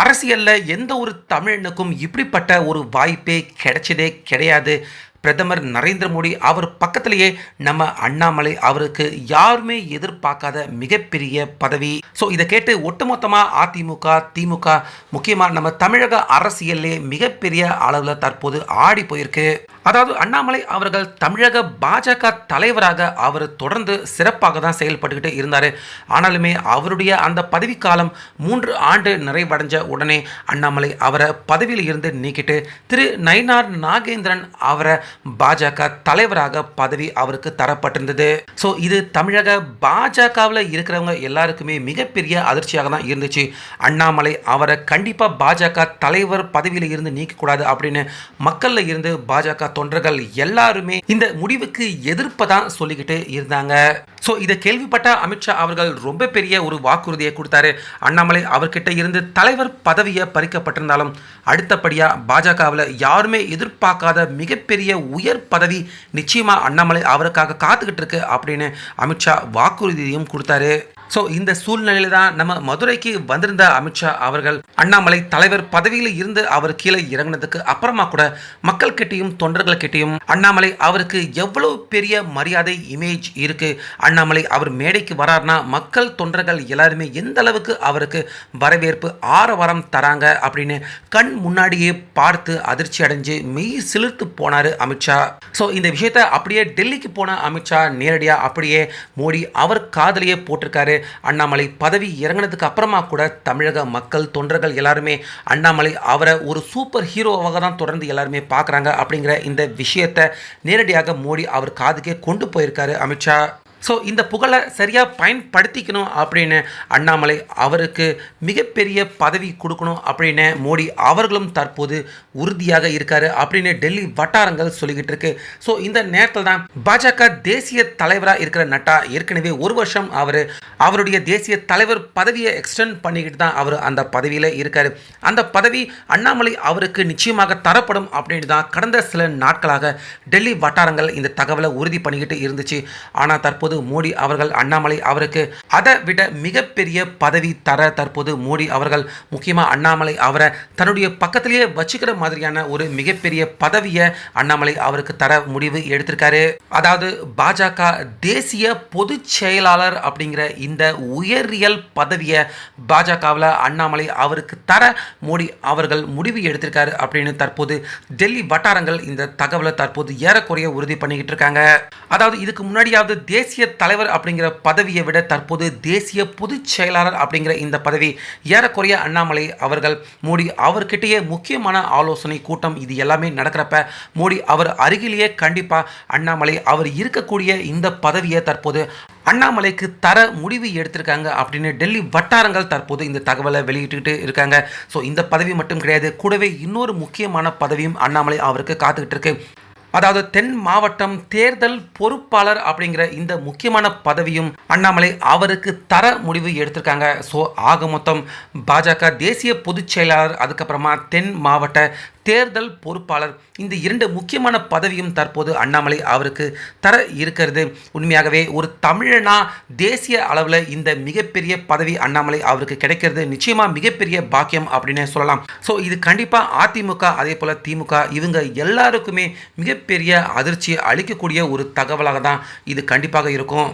அரசியலில் எந்த ஒரு தமிழனுக்கும் இப்படிப்பட்ட ஒரு வாய்ப்பே கிடைச்சதே கிடையாது. பிரதமர் நரேந்திர மோடி அவர் பக்கத்திலேயே நம்ம அண்ணாமலை அவருக்கு யாருமே எதிர்பார்க்காத மிகப்பெரிய பதவி. ஸோ இதை கேட்டு ஒட்டுமொத்தமாக அதிமுக திமுக முக்கியமாக நம்ம தமிழக அரசியல்லே மிகப்பெரிய அளவில் தற்போது ஆடி போயிருக்கு. அதாவது அண்ணாமலை அவர்கள் தமிழக பாஜக தலைவராக அவர் தொடர்ந்து சிறப்பாக தான் செயல்பட்டுக்கிட்டு இருந்தார். ஆனாலுமே அவருடைய அந்த பதவிக்காலம் மூன்று ஆண்டு நிறைவடைஞ்ச உடனே அண்ணாமலை அவரை பதவியில் இருந்து நீக்கிட்டு திரு நயினார் நாகேந்திரன் அவரை பாஜக தலைவராக பதவி அவருக்கு தரப்பட்டிருந்தது. ஸோ இது தமிழக பாஜகவில் இருக்கிறவங்க எல்லாருக்குமே மிகப்பெரிய அதிர்ச்சியாக தான் இருந்துச்சு. அண்ணாமலை அவரை கண்டிப்பாக பாஜக தலைவர் பதவியில் இருந்து நீக்கக்கூடாது அப்படின்னு மக்களில் இருந்து பாஜக தொண்டர்கள் எல்லாருமே இந்த முடிவுக்கு எதிர்ப்பை தான் சொல்லிக்கிட்டு இருந்தாங்க. ஸோ இதை கேள்விப்பட்ட அமித்ஷா அவர்கள் ரொம்ப பெரிய ஒரு வாக்குறுதியை கொடுத்தாரு. அண்ணாமலை அவர்கிட்ட இருந்து தலைவர் பதவியை பறிக்கப்பட்டிருந்தாலும் அடுத்தபடியாக பாஜகவில் யாருமே எதிர்பார்க்காத மிகப்பெரிய உயர் பதவி நிச்சயமாக அண்ணாமலை அவருக்காக காத்துக்கிட்டு இருக்கு அப்படின்னு அமித்ஷா வாக்குறுதியையும் கொடுத்தாரு. ஸோ இந்த சூழ்நிலையில தான் நம்ம மதுரைக்கு வந்திருந்த அமித்ஷா அவர்கள் அண்ணாமலை தலைவர் பதவியில் இருந்து அவர் கீழே இறங்கினதுக்கு அப்புறமா கூட மக்கள் கிட்டையும் தொண்டர்கள் கிட்டையும் அண்ணாமலை அவருக்கு எவ்வளவு பெரிய மரியாதை இமேஜ் இருக்கு? அண்ணாமலை அவர் மேடைக்கு வரார்னா மக்கள் தொண்டர்கள் எல்லாருமே எந்த அளவுக்கு அவருக்கு வரவேற்பு ஆரவாரம் தராங்க அப்படின்னு கண் முன்னாடியே பார்த்து அதிர்ச்சி அடைஞ்சு மெய் சிலிர்த்து போனார் அமித்ஷா. ஸோ இந்த விஷயத்தை அப்படியே டெல்லிக்கு போன அமித்ஷா நேரடியாக அப்படியே மோடி அவர் காதலியே போட்டிருக்காரு. அண்ணாமலை பதவி இறங்கினதுக்கு அப்புறமா கூட தமிழக மக்கள் தொண்டர்கள் எல்லாருமே அண்ணாமலை அவரை ஒரு சூப்பர் ஹீரோவாக தான் தொடர்ந்து எல்லாருமே பார்க்குறாங்க அப்படிங்கிற இந்த விஷயத்தை நேரடியாக மோடி அவர் காதுக்கே கொண்டு போயிருக்காரு அமித்ஷா. ஸோ இந்த புகழை சரியாக பயன்படுத்திக்கணும் அப்படின்னு அண்ணாமலை அவருக்கு மிகப்பெரிய பதவி கொடுக்கணும் அப்படின்னு மோடி அவர்களும் தற்போது உறுதியாக இருக்காரு அப்படின்னு டெல்லி வட்டாரங்கள் சொல்லிக்கிட்டு இருக்கு. ஸோ இந்த நேரத்தில் தான் பாஜக தேசிய தலைவராக இருக்கிற நட்டா ஏற்கனவே ஒரு வருஷம் அவர் அவருடைய தேசிய தலைவர் பதவியை எக்ஸ்டெண்ட் பண்ணிக்கிட்டு தான் அவர் அந்த பதவியில் இருக்கார். அந்த பதவி அண்ணாமலை அவருக்கு நிச்சயமாக தரப்படும் அப்படின்னு தான் கடந்த சில நாட்களாக டெல்லி வட்டாரங்கள் இந்த தகவலை உறுதி பண்ணிக்கிட்டு இருந்துச்சு. ஆனால் தற்போது தற்போது மோடி அவர்கள் அண்ணாமலை அவருக்கு அதை விட மிகப்பெரிய பதவி தர தற்போது மோடி அவர்கள் முக்கியமாக அண்ணாமலை அவரை தன்னுடைய பக்கத்திலேயே வச்சுக்கிற மாதிரியான ஒரு மிகப்பெரிய பதவியை அண்ணாமலை அவருக்கு தர முடிவு எடுத்திருக்காரு. அதாவது பாஜக தேசிய பொதுச் செயலாளர் அப்படிங்கிற இந்த உயரியல் பதவியை பாஜகவில் அண்ணாமலை அவருக்கு தர மோடி அவர்கள் முடிவு எடுத்திருக்காரு அப்படின்னு தற்போது டெல்லி வட்டாரங்கள் இந்த தகவலை தற்போது ஏறக்குறைய உறுதி பண்ணிக்கிட்டு இருக்காங்க. அதாவது இதுக்கு முன்னாடியாவது தேசிய தேசிய தலைவர் அப்படிங்கிற பதவியை விட தற்போது தேசிய பொதுச் செயலாளர் அப்படிங்கிற இந்த பதவி ஏறக்குறைய அண்ணாமலை அவர்கள் மோடி அவர்கிட்டயே முக்கியமான ஆலோசனை கூட்டம் இது எல்லாமே நடக்கிறப்ப மோடி அவர் அருகிலேயே கண்டிப்பாக அண்ணாமலை அவர் இருக்கக்கூடிய இந்த பதவியை தற்போது அண்ணாமலைக்கு தர முடிவு எடுத்திருக்காங்க அப்படின்னு டெல்லி வட்டாரங்கள் தற்போது இந்த தகவலை வெளியிட்டுக்கிட்டு இருக்காங்க. ஸோ இந்த பதவி மட்டும் கிடையாது கூடவே இன்னொரு முக்கியமான பதவியும் அண்ணாமலை அவருக்கு காத்துக்கிட்டு இருக்கு. அதாவது தென் மாவட்டம் தேர்தல் பொறுப்பாளர் அப்படிங்கிற இந்த முக்கியமான பதவியும் அண்ணாமலை அவருக்கு தர முடிவு எடுத்திருக்காங்க. ஸோ ஆக மொத்தம் பாஜக தேசிய பொதுச் செயலாளர் அதுக்கப்புறமா தென் மாவட்ட தேர்தல் பொறுப்பாளர். இந்த இரண்டு முக்கியமான பதவியும் தற்போது அண்ணாமலை அவருக்கு தர இருக்கிறது. உண்மையாகவே ஒரு தமிழனா தேசிய அளவில் இந்த மிகப்பெரிய பதவி அண்ணாமலை அவருக்கு கிடைக்கிறது. நிச்சயமாக மிகப்பெரிய பாக்கியம் அப்படின்னு சொல்லலாம். ஸோ இது கண்டிப்பாக அதிமுக அதே போல் திமுக இவங்க எல்லாருக்குமே மிகப்பெரிய அதிர்ச்சியை அளிக்கக்கூடிய ஒரு தகவலாக தான் இது கண்டிப்பாக இருக்கும்.